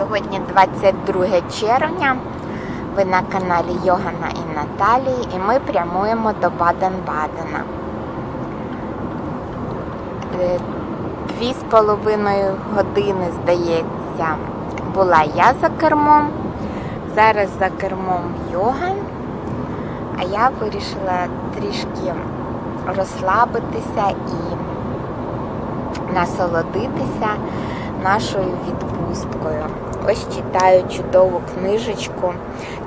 Сьогодні 22 червня. Ви на каналі Йогана і Наталії, і ми прямуємо до Баден-Бадена. Е, Дві з половиною години, здається, була я за кермом. Зараз за кермом Йоган. А я вирішила трішки розслабитися і насолодитися нашою відпусткою. Ось читаю чудову книжечку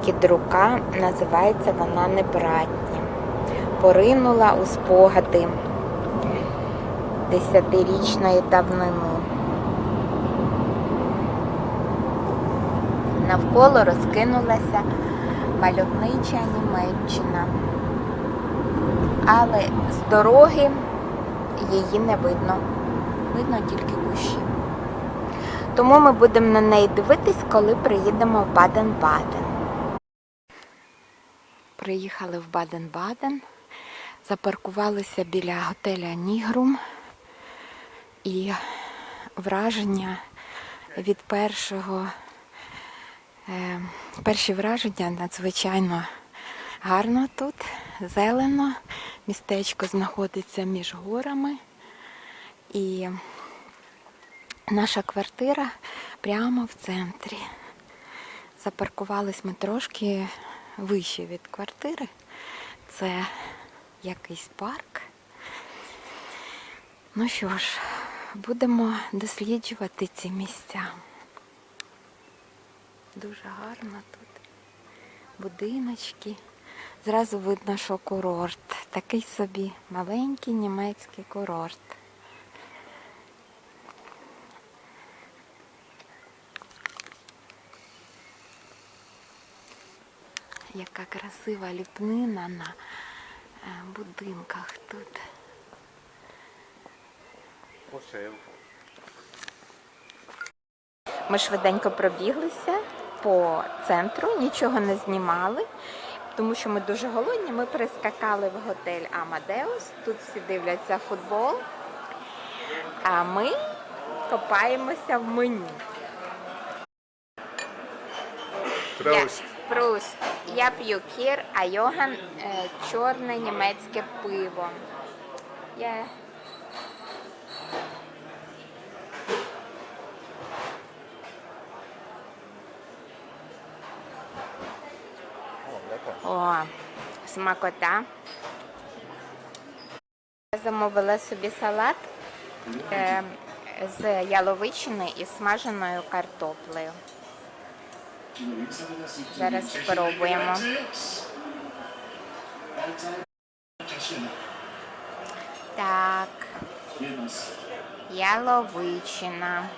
Кідрука, називається вона Небратні. Поринула у спогади десятирічної давнини. Навколо розкинулася мальовнича Німеччина. Але з дороги її не видно. Видно тільки кущі. Тому ми будемо на неї дивитись, коли приїдемо в Баден-Баден. Приїхали в Баден-Баден, запаркувалися біля готеля Нігрум і враження від першого, е, перші враження надзвичайно гарно тут, зелено. Містечко знаходиться між горами. І наша квартира прямо в центрі. Запаркувались ми трошки вище від квартири. Це якийсь парк. Ну що ж, будемо досліджувати ці місця. Дуже гарно тут. Будиночки. Зразу видно, що курорт. Такий собі маленький німецький курорт. Яка красива ліпнина на е, будинках тут. Ми швиденько пробіглися по центру, нічого не знімали, тому що ми дуже голодні. Ми прискакали в готель Амадеус. Тут всі дивляться футбол. А ми копаємося в меню. Прост. Прост. Я п'ю кір, а Йоган е, чорне німецьке пиво. Я... О, смакота. Я замовила собі салат е, з яловичини і смаженою картоплею. Зараз спробуємо. Так, яловичина.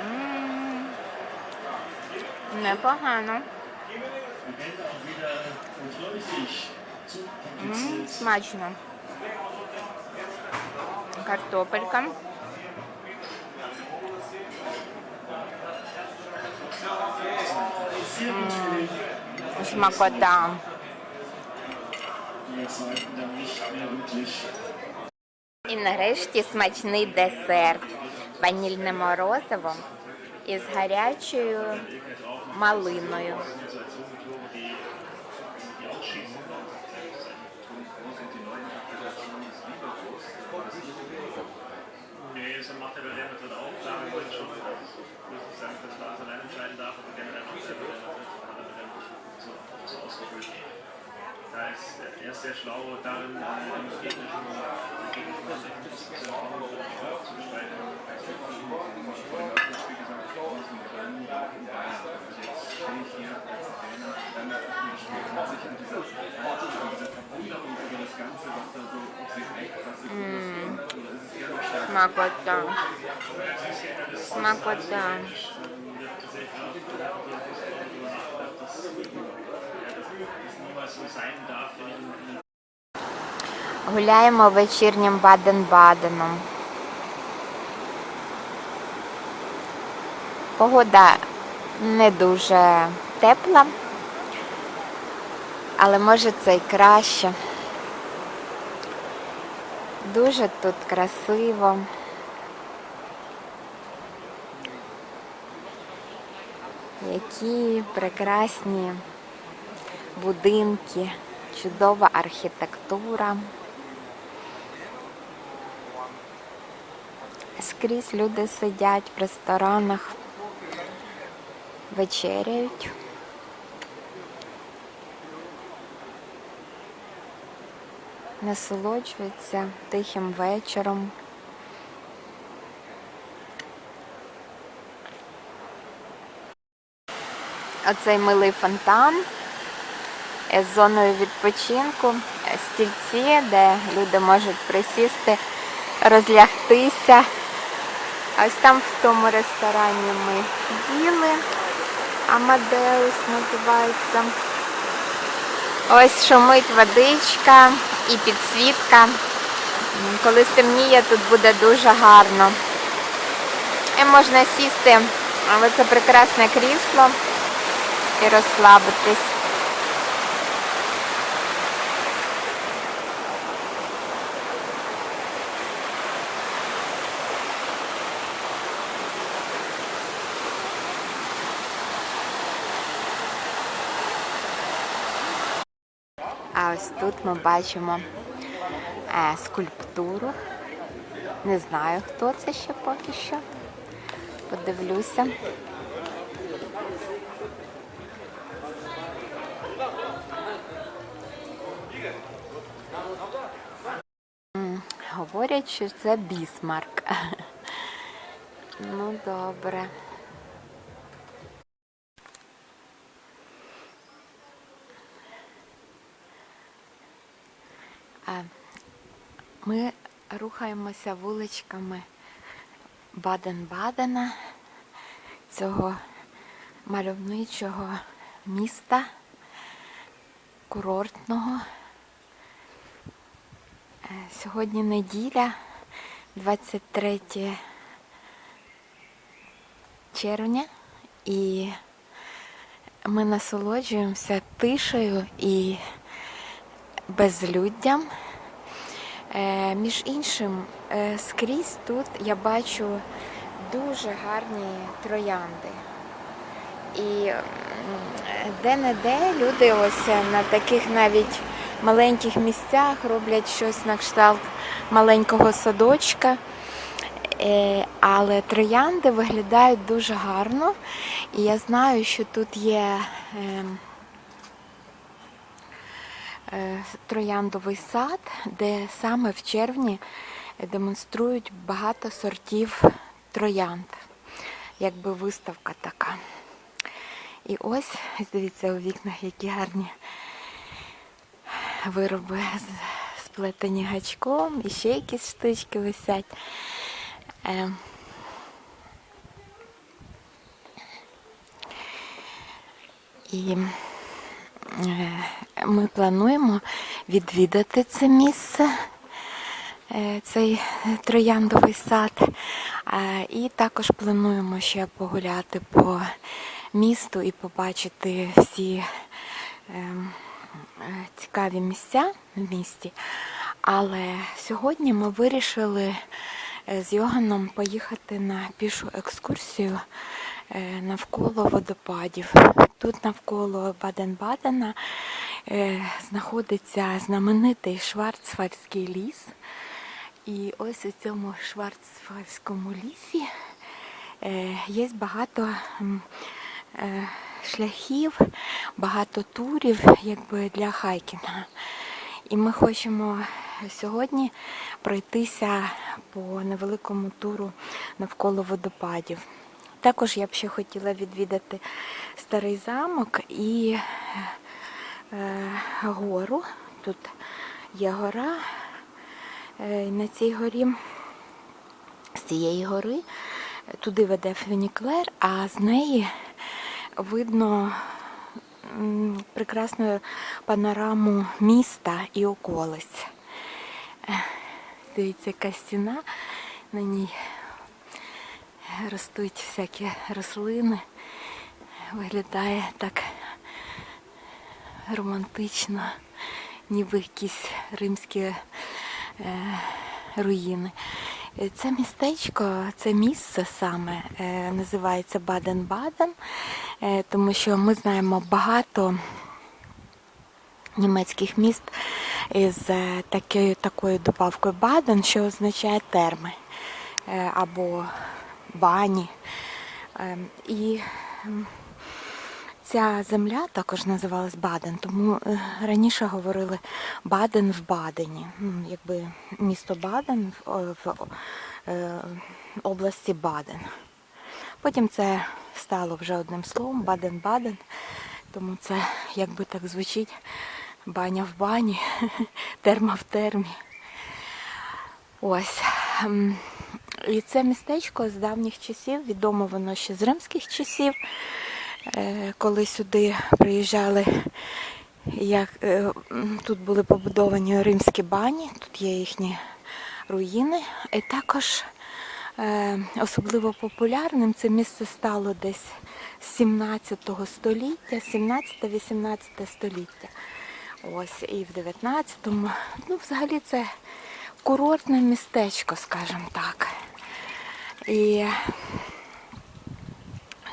М, Непогано. М, Смачно. Картопелька. Смакота. І нарешті смачний десерт. Ванільне морозиво із гарячою малиною. Смакота. Смакота. Гуляємо вечірнім Баден-Баденом. Погода не дуже тепла, але може це і краще. Дуже тут красиво. Які прекрасні будинки, чудова архітектура. Скрізь люди сидять в ресторанах, вечеряють. Насолоджуються тихим вечором. Оцей милий фонтан з зоною відпочинку, стільці, де люди можуть присісти, розлягтися. Ось там в тому ресторані ми їли. Амадеус називається. Ось шумить водичка і підсвітка. Коли стемніє, тут буде дуже гарно. І можна сісти в це прекрасне крісло і розслабитись. А ось тут ми бачимо е, скульптуру. Не знаю, хто це ще поки що. Подивлюся. Говорять, що це бісмарк. Ну, добре. Ми рухаємося вуличками Баден-Бадена, цього мальовничого міста, курортного. Е, Сьогодні неділя, 23 червня, і ми насолоджуємося тишею і безлюддям. Е, між іншим, е, скрізь тут я бачу дуже гарні троянди. І де-не-де люди ось на таких навіть маленьких місцях роблять щось на кшталт маленького садочка. Е, Але троянди виглядають дуже гарно. І я знаю, що тут є ем, е, трояндовий сад, де саме в червні демонструють багато сортів троянд. Якби виставка така. І ось, дивіться, у вікнах які гарні вироби з- сплетені гачком, і ще якісь штучки висять. Е, І е, ми плануємо відвідати це місце, е, цей трояндовий сад. Е, І також плануємо ще погуляти по місту і побачити всі ем, е, цікаві місця в місті. Але сьогодні ми вирішили з Йоганом поїхати на пішу екскурсію навколо водопадів. Тут навколо Баден-Бадена е, знаходиться знаменитий Шварцвальдський ліс. І ось у цьому Шварцвальдському лісі е, є багато е, шляхів, багато турів якби, для хайкінга. І ми хочемо сьогодні пройтися по невеликому туру навколо водопадів. Також я б ще хотіла відвідати старий замок і е, гору. Тут є гора. Е, на цій горі, з цієї гори, туди веде фюніклер, а з неї видно прекрасну панораму міста і околиць. Е, Дивіться, яка стіна, на ній ростуть всякі рослини. Виглядає так романтично, ніби якісь римські е, руїни. Це містечко, це місце саме е, називається Баден-Баден, е, тому що ми знаємо багато німецьких міст із е, такою, такою добавкою Баден, що означає терми е, або бані. Ем, І ця земля також називалась Баден, тому е, раніше говорили Баден в Бадені, якби місто Баден в, е, області Баден. Потім це стало вже одним словом Баден-Баден, тому це якби так звучить баня в бані, терма в термі. Ось. І це містечко з давніх часів, відомо воно ще з римських часів, Е, коли сюди приїжджали, як, е, тут були побудовані римські бані, тут є їхні руїни. І також е, особливо популярним це місце стало десь з 17 століття, 17-18 століття. Ось і в 19-му. Ну, взагалі це курортне містечко, скажімо так. І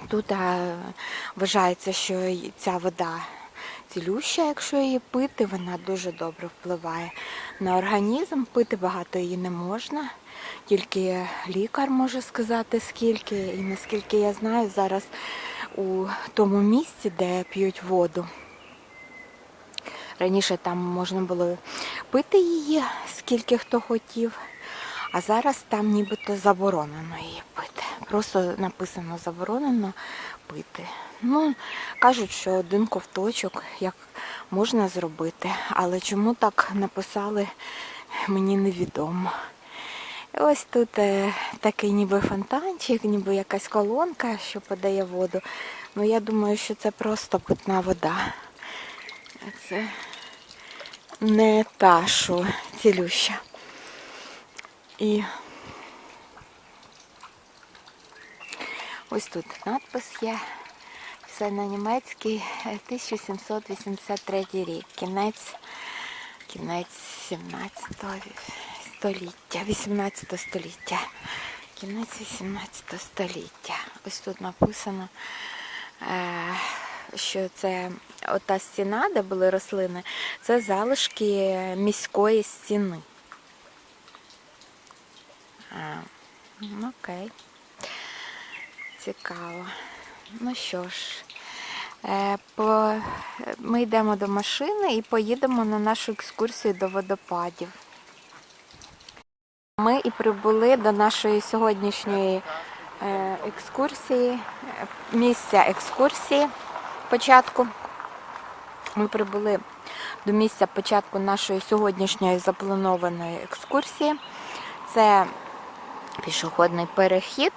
тут е, вважається, що ця вода цілюща, якщо її пити, вона дуже добре впливає на організм. Пити багато її не можна. Тільки лікар може сказати скільки. І наскільки я знаю, зараз у тому місці, де п'ють воду, Раніше там можна було пити її, скільки хто хотів, а зараз там нібито заборонено її пити. Просто написано заборонено пити. Ну, кажуть, що один ковточок як можна зробити, але чому так написали, мені невідомо. Ось тут е, такий ніби фонтанчик, ніби якась колонка, що подає воду. Ну я думаю, що це просто питна вода. Це не та, що цілюща. І ось тут надпис є. Все на німецький 1783 рік. Кінець, кінець 17 століття, 18 століття. Кінець 18 століття. Ось тут написано, е, що це ота стіна, де були рослини, це залишки міської стіни. Ну, окей. Цікаво. Ну що ж, е, ми йдемо до машини і поїдемо на нашу екскурсію до водопадів. Ми і прибули до нашої сьогоднішньої е, екскурсії, місця екскурсії початку. Ми прибули до місця початку нашої сьогоднішньої запланованої екскурсії. Це пішохідний перехід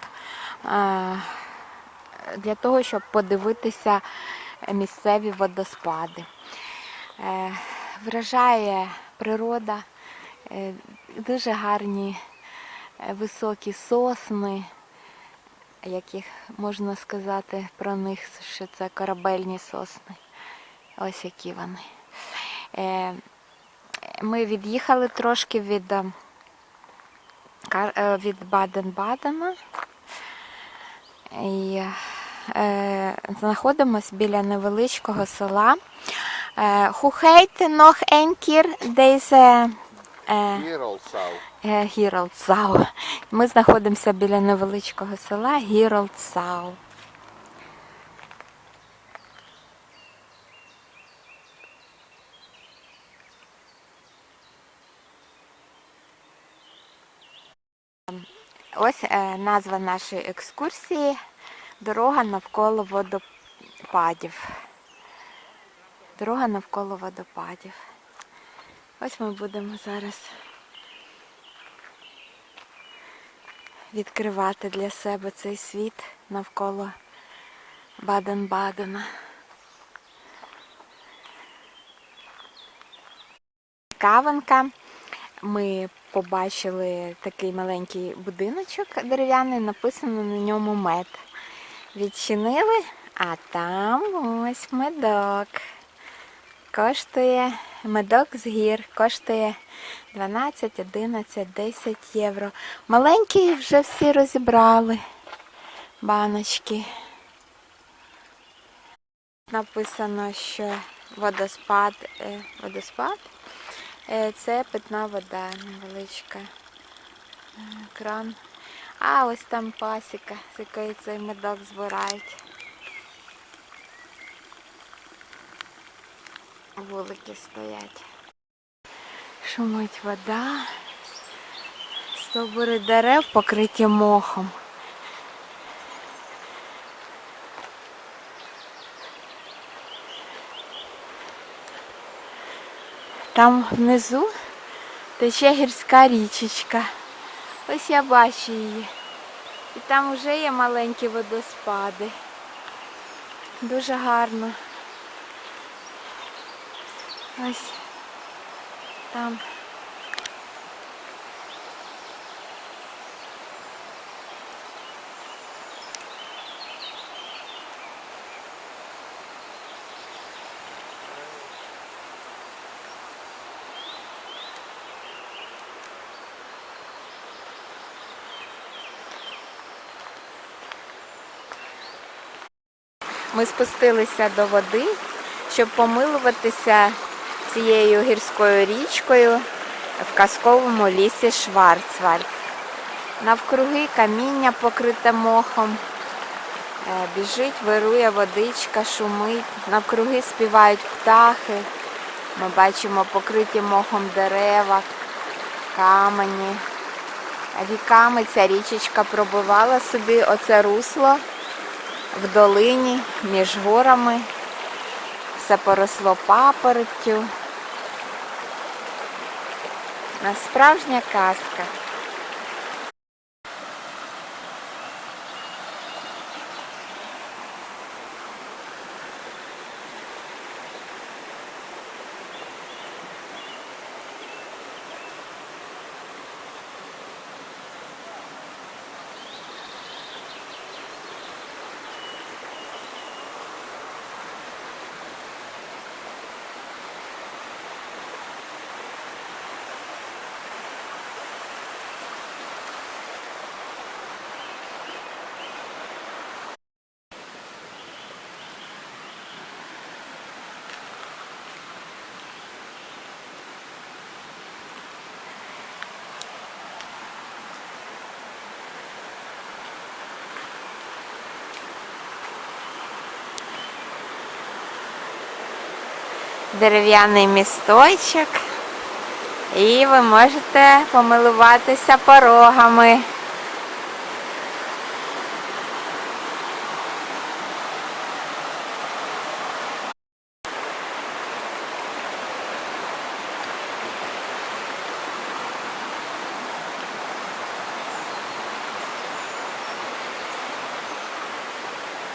е, для того, щоб подивитися місцеві водоспади. Е, Вражає природа, е, дуже гарні високі сосни, яких можна сказати про них, що це корабельні сосни. Ось які вони. Ми від'їхали трошки від, від Баден-Бадена і е, знаходимось біля невеличкого села. Е, Хухейте нох енкір дейзе е, е, Гіролдсау. Ми знаходимося біля невеличкого села Гіролдсау. Ось е, назва нашої екскурсії Дорога навколо водопадів. Дорога навколо водопадів. Ось ми будемо зараз відкривати для себе цей світ навколо Баден-Бадена. Каванка. Ми побачили такий маленький будиночок дерев'яний, написано на ньому мед. Відчинили, а там ось медок. Коштує медок з гір коштує 12, 11, 10 євро. Маленькі вже всі розібрали баночки. Написано, що водоспад, е, водоспад це питна вода невеличка. Е, Кран. А ось там пасіка, з якої цей медок збирають. Вулики стоять. Шумить вода. Стовбури дерев покриті мохом. Там внизу тече гірська річечка. Ось я бачу її. І там вже є маленькі водоспади. Дуже гарно. Ось там. Ми спустилися до води, щоб помилуватися цією гірською річкою в казковому лісі Шварцвальд. Навкруги каміння покрите мохом. Е, Біжить, вирує водичка, шумить, навкруги співають птахи. Ми бачимо покриті мохом дерева, камені. Віками ця річечка пробивала собі оце русло в долині між горами. Все поросло папороттю. На справжня казка. Дерев'яний місточок. І ви можете помилуватися порогами.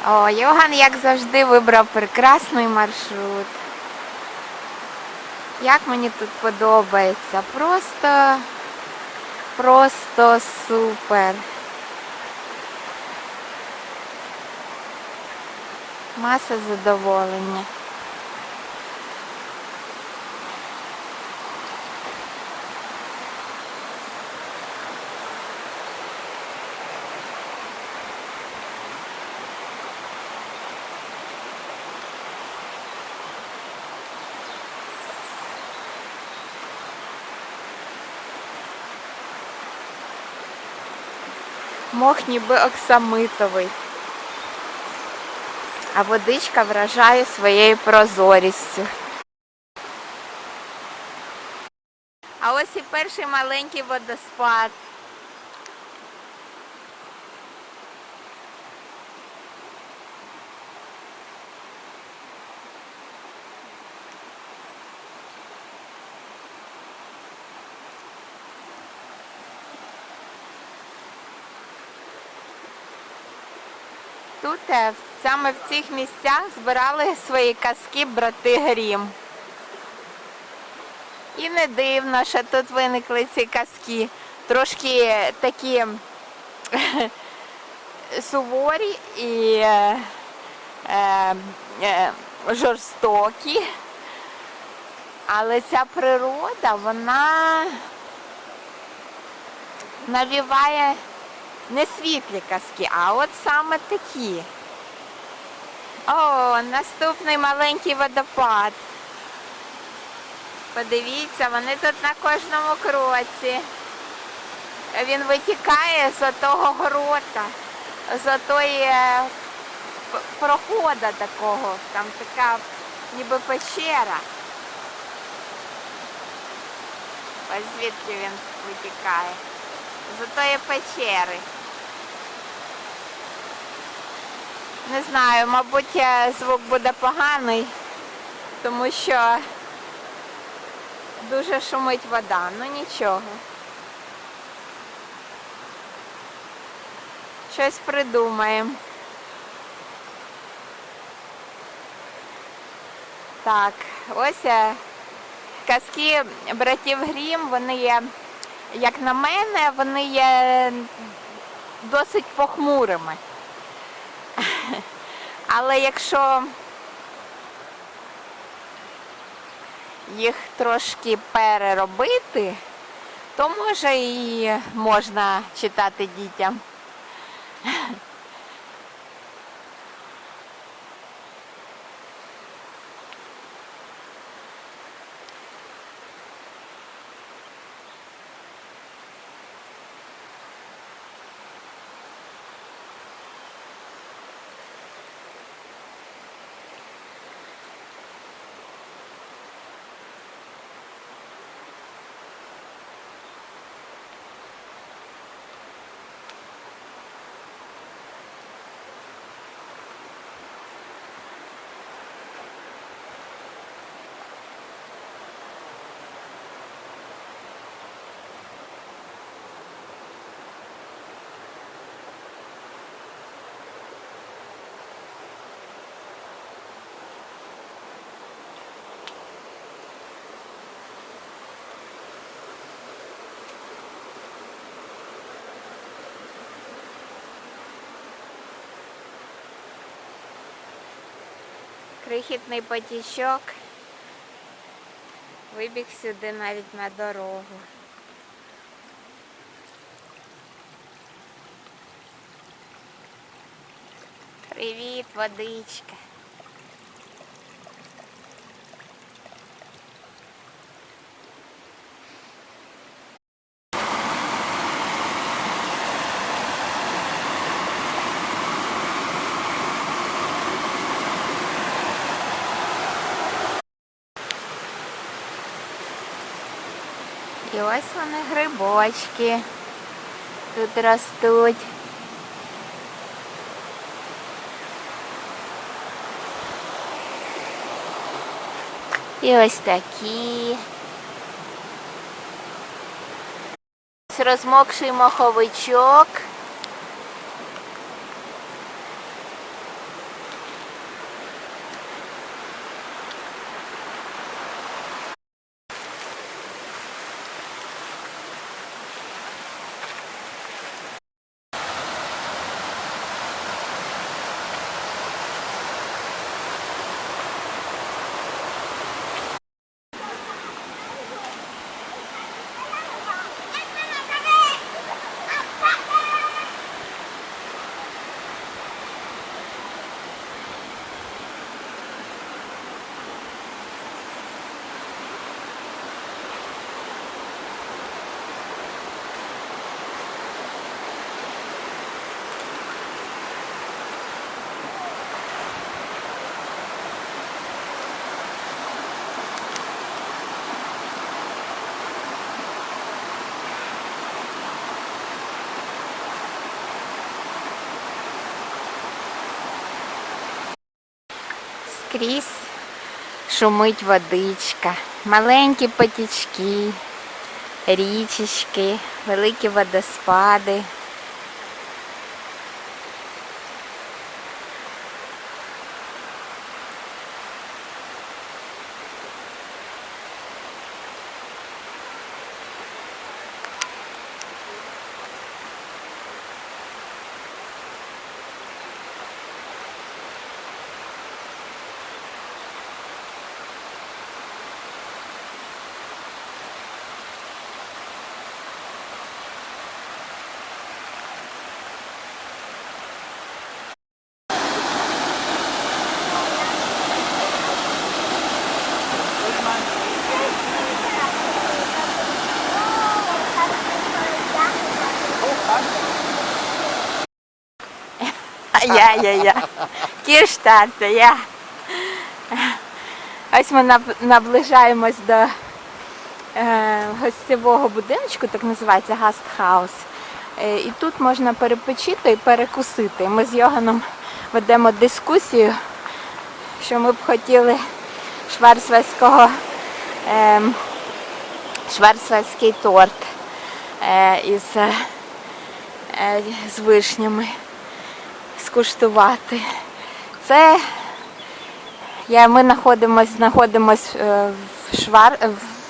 О, Йоган, як завжди, вибрав прекрасний маршрут. Як мені тут подобається. Просто, просто супер. Маса задоволення. Мох ніби оксамитовий. А водичка вражає своєю прозорістю. А ось і перший маленький водоспад. Тут е, саме в цих місцях збирали свої казки брати Грім. І не дивно, що тут виникли ці казки. Трошки такі суворі і е, е, е, жорстокі. Але ця природа, вона навіває не світлі казки, а от саме такі. О, наступний маленький водопад. Подивіться, вони тут на кожному кроці. Він витікає з того грота, з тої е, прохода такого. Там така ніби печера. Ось звідки він витікає. З тої печери. Не знаю, мабуть, е, звук буде поганий, тому що дуже шумить вода, ну нічого. Щось придумаємо. Так, ось е, казки братів Грім, вони є, як на мене, вони є досить похмурими. Але якщо їх трошки переробити, то може і можна читати дітям. Крихітний потічок вибіг сюди навіть на дорогу. Привіт, водичка. І ось вони грибочки тут ростуть. І ось такі. Ось Розмокший моховичок. Скрізь шумить водичка, маленькі потічки, річечки, великі водоспади. Ja, ja, ja. Кірштарте, я. Ось ми наближаємось до е, гостєвого будиночку, так називається гастхаус. Е, і тут можна перепочити і перекусити. Ми з Йоганом ведемо дискусію, що ми б хотіли шварцвальського ем, шварцвальський торт е, із, з вишнями скуштувати. Це я, ми знаходимось, знаходимось е, в, Швар,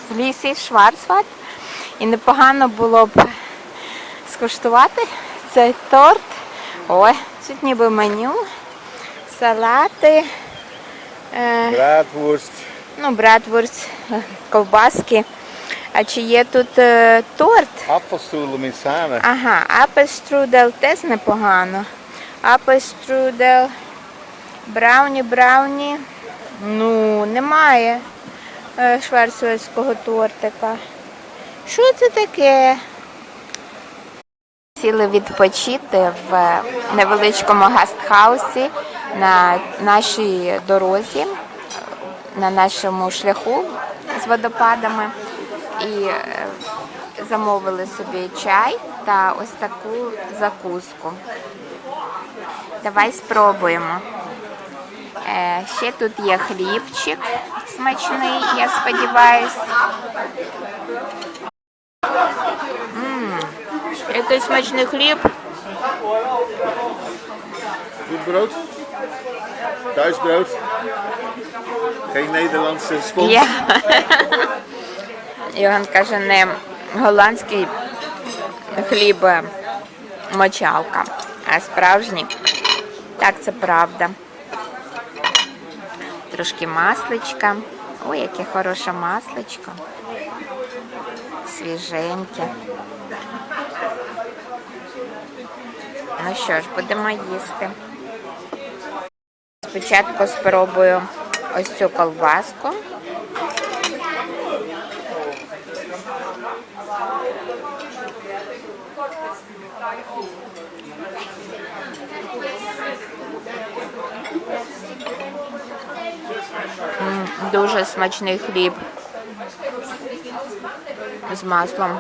в лісі Шварцвальд і непогано було б скуштувати цей торт. Ой, тут ніби меню, салати, е, Braadworst. ну, братвурст, е, ковбаски. А чи є тут е, торт? Appelstoelen met sane. Ага, апельструдел теж непогано. Апельструдел, брауні, брауні. Ну, немає е, шварцвальського тортика. Що це таке? Сіли відпочити в невеличкому гастхаусі на нашій дорозі, на нашому шляху з водопадами. І е, замовили собі чай та ось таку закуску. Давай спробуємо. Е, ще тут є хлібчик смачний, я сподіваюсь. Який смачний хліб. Brood. Thuisbrood. Geen Nederlandse spons. Є. Йоган каже, не голландський хліб е, мочалка, а справжній. Так, це правда. Трошки масличка. Ой, яке хороше масличко. Свіженьке. Ну що ж, будемо їсти. Спочатку спробую ось цю колбаску. М, Дуже смачний хліб з маслом.